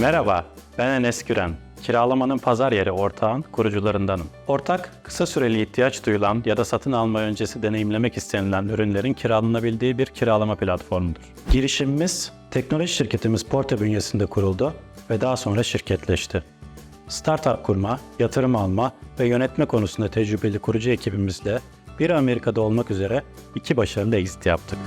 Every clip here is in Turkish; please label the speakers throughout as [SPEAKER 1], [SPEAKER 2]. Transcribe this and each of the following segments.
[SPEAKER 1] Merhaba, ben Enes Güren. Kiralamanın pazar yeri ortağın kurucularındanım. Ortak, kısa süreli ihtiyaç duyulan ya da satın alma öncesi deneyimlemek istenilen ürünlerin kiralanabildiği bir kiralama platformudur. Girişimimiz, teknoloji şirketimiz Porte bünyesinde kuruldu ve daha sonra şirketleşti. Startup kurma, yatırım alma ve yönetme konusunda tecrübeli kurucu ekibimizle bir Amerika'da olmak üzere iki başarılı exit yaptık.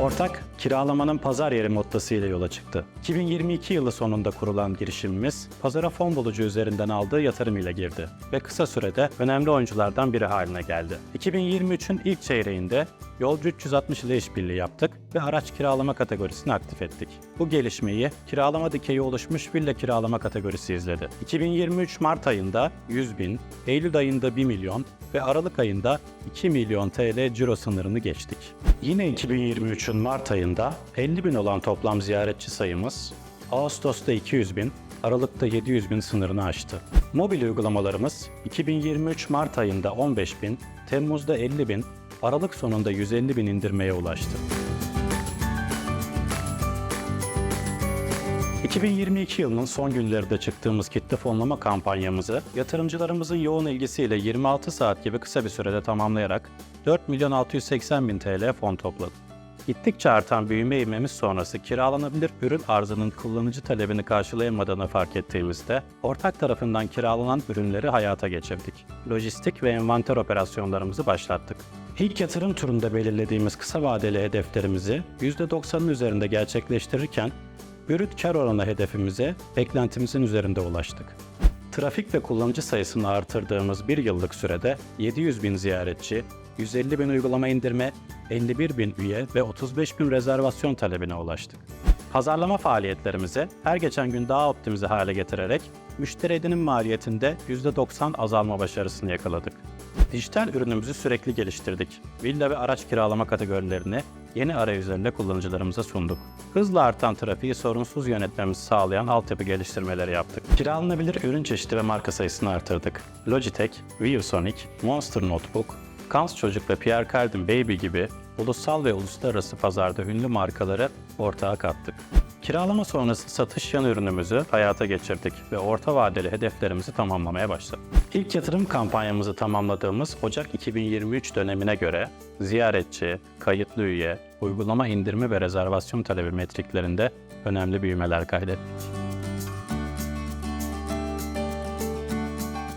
[SPEAKER 1] Ortak, kiralamanın pazar yeri mottosu ile yola çıktı. 2022 yılı sonunda kurulan girişimimiz, pazara fon bulucu üzerinden aldığı yatırım ile girdi ve kısa sürede önemli oyunculardan biri haline geldi. 2023'ün ilk çeyreğinde Yolcu 360 ile işbirliği yaptık ve araç kiralama kategorisini aktif ettik. Bu gelişmeyi kiralama dikeyi oluşmuş villa kiralama kategorisi izledi. 2023 Mart ayında 100 bin, Eylül ayında 1 milyon ve Aralık ayında 2 milyon TL ciro sınırını geçtik. Yine 2023'ün Mart ayında 50 bin olan toplam ziyaretçi sayımız Ağustos'ta 200 bin, Aralık'ta 700 bin sınırını aştı. Mobil uygulamalarımız 2023 Mart ayında 15 bin, Temmuz'da 50 bin, Aralık sonunda 150 bin indirmeye ulaştı. 2022 yılının son günlerinde çıktığımız kitle fonlama kampanyamızı yatırımcılarımızın yoğun ilgisiyle 26 saat gibi kısa bir sürede tamamlayarak 4 milyon 680 bin TL fon topladık. Gittikçe artan büyüme ivmemiz sonrası kiralanabilir ürün arzının kullanıcı talebini karşılayamadığını fark ettiğimizde ortak tarafından kiralanan ürünleri hayata geçirdik. Lojistik ve envanter operasyonlarımızı başlattık. İlk yatırım turunda belirlediğimiz kısa vadeli hedeflerimizi %90'ın üzerinde gerçekleştirirken Brüt kar oranı hedefimize beklentimizin üzerinde ulaştık. Trafik ve kullanıcı sayısını artırdığımız bir yıllık sürede 700 bin ziyaretçi, 150 bin uygulama indirme, 51 bin üye ve 35 bin rezervasyon talebine ulaştık. Pazarlama faaliyetlerimizi her geçen gün daha optimize hale getirerek müşteri edinim maliyetinde %90 azalma başarısını yakaladık. Dijital ürünümüzü sürekli geliştirdik. Villa ve araç kiralama kategorilerini yeni arayüzlerle kullanıcılarımıza sunduk. Hızla artan trafiği sorunsuz yönetmemizi sağlayan altyapı geliştirmeleri yaptık. Kiralanabilir ürün çeşidi ve marka sayısını artırdık. Logitech, ViewSonic, Monster Notebook, Kans Çocuk ve Pierre Cardin Baby gibi ulusal ve uluslararası pazarda ünlü markaları ortağa kattık. Kiralama sonrası satış yan ürünümüzü hayata geçirdik ve orta vadeli hedeflerimizi tamamlamaya başladık. İlk yatırım kampanyamızı tamamladığımız Ocak 2023 dönemine göre ziyaretçi, kayıtlı üye, uygulama indirme ve rezervasyon talebi metriklerinde önemli büyümeler kaydettik.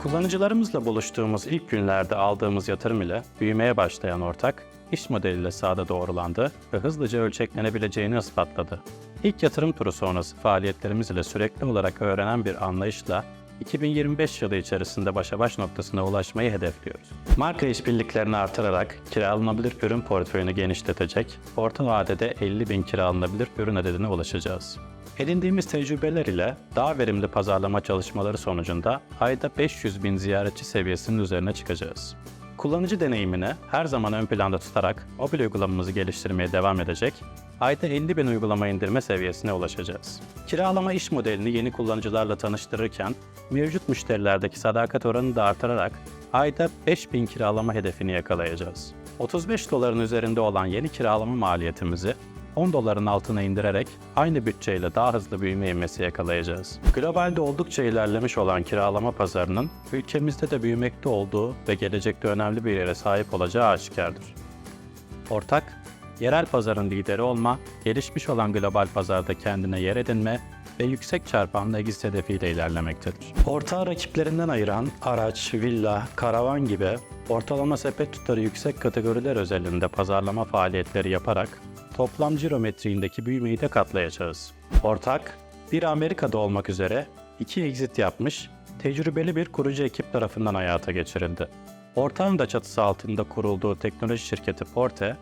[SPEAKER 1] Kullanıcılarımızla buluştuğumuz ilk günlerde aldığımız yatırım ile büyümeye başlayan ortak, iş modeliyle sahada doğrulandı ve hızlıca ölçeklenebileceğini ispatladı. İlk yatırım turu sonrası faaliyetlerimiz ile sürekli olarak öğrenen bir anlayışla 2025 yılı içerisinde başa baş noktasına ulaşmayı hedefliyoruz. Marka işbirliklerini artırarak kiralanabilir ürün portföyünü genişletecek, orta vadede 50 bin kiralanabilir ürün adedine ulaşacağız. Edindiğimiz tecrübeler ile daha verimli pazarlama çalışmaları sonucunda ayda 500 bin ziyaretçi seviyesinin üzerine çıkacağız. Kullanıcı deneyimini her zaman ön planda tutarak mobil uygulamamızı geliştirmeye devam edecek, ayda 50 bin uygulama indirme seviyesine ulaşacağız. Kiralama iş modelini yeni kullanıcılarla tanıştırırken, mevcut müşterilerdeki sadakat oranını da artırarak ayda 5 bin kiralama hedefini yakalayacağız. 35 doların üzerinde olan yeni kiralama maliyetimizi 10 doların altına indirerek aynı bütçeyle daha hızlı büyüme ivmesi yakalayacağız. Globalde oldukça ilerlemiş olan kiralama pazarının ülkemizde de büyümekte olduğu ve gelecekte önemli bir yere sahip olacağı aşikardır. Ortak, yerel pazarın lideri olma, gelişmiş olan global pazarda kendine yer edinme ve yüksek çarpanlı exit hedefiyle ilerlemektedir. Ortağı rakiplerinden ayıran araç, villa, karavan gibi ortalama sepet tutarı yüksek kategoriler özelinde pazarlama faaliyetleri yaparak toplam cirometriğindeki büyümeyi de katlayacağız. Ortak, bir Amerika'da olmak üzere iki exit yapmış, tecrübeli bir kurucu ekip tarafından hayata geçirildi. Ortağın da çatısı altında kurulduğu teknoloji şirketi Porte,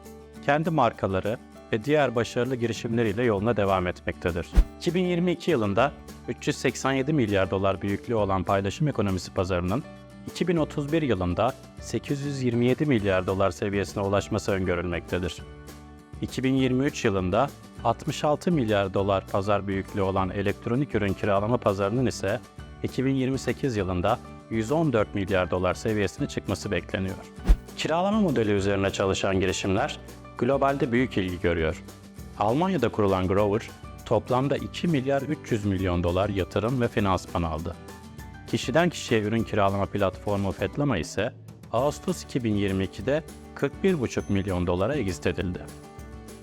[SPEAKER 1] kendi markaları ve diğer başarılı girişimleriyle yoluna devam etmektedir. 2022 yılında 387 milyar dolar büyüklüğü olan paylaşım ekonomisi pazarının 2031 yılında 827 milyar dolar seviyesine ulaşması öngörülmektedir. 2023 yılında 66 milyar dolar pazar büyüklüğü olan elektronik ürün kiralama pazarının ise 2028 yılında 114 milyar dolar seviyesine çıkması bekleniyor. Kiralama modeli üzerine çalışan girişimler globalde büyük ilgi görüyor. Almanya'da kurulan Grover, toplamda 2 milyar 300 milyon dolar yatırım ve finansman aldı. Kişiden kişiye ürün kiralama platformu Fetlama ise Ağustos 2022'de 41,5 milyon dolara exit edildi.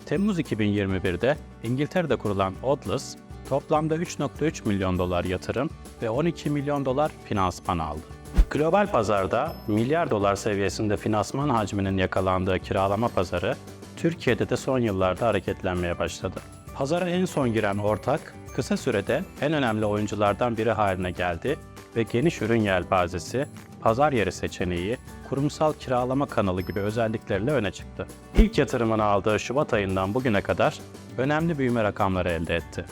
[SPEAKER 1] Temmuz 2021'de İngiltere'de kurulan Odless, toplamda 3.3 milyon dolar yatırım ve 12 milyon dolar finansman aldı. Global pazarda milyar dolar seviyesinde finansman hacminin yakalandığı kiralama pazarı, Türkiye'de de son yıllarda hareketlenmeye başladı. Pazara en son giren ortak, kısa sürede en önemli oyunculardan biri haline geldi ve geniş ürün yelpazesi, pazar yeri seçeneği, kurumsal kiralama kanalı gibi özellikleriyle öne çıktı. İlk yatırımını aldığı Şubat ayından bugüne kadar önemli büyüme rakamları elde etti.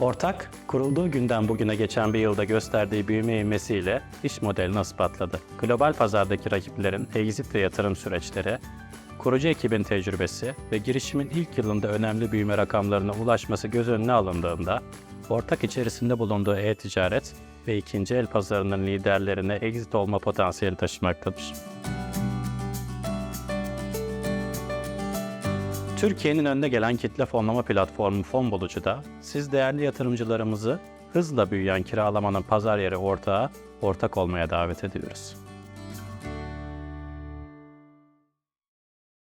[SPEAKER 1] Ortak, kurulduğu günden bugüne geçen bir yılda gösterdiği büyüme ivmesiyle iş modelini ispatladı. Global pazardaki rakiplerin exit ve yatırım süreçleri, kurucu ekibin tecrübesi ve girişimin ilk yılında önemli büyüme rakamlarına ulaşması göz önüne alındığında, ortak içerisinde bulunduğu e-ticaret ve ikinci el pazarının liderlerine exit olma potansiyeli taşımaktadır. Türkiye'nin önde gelen kitle fonlama platformu Fonbulucu'da siz değerli yatırımcılarımızı hızla büyüyen kiralamanın pazar yeri ortağı ortak olmaya davet ediyoruz.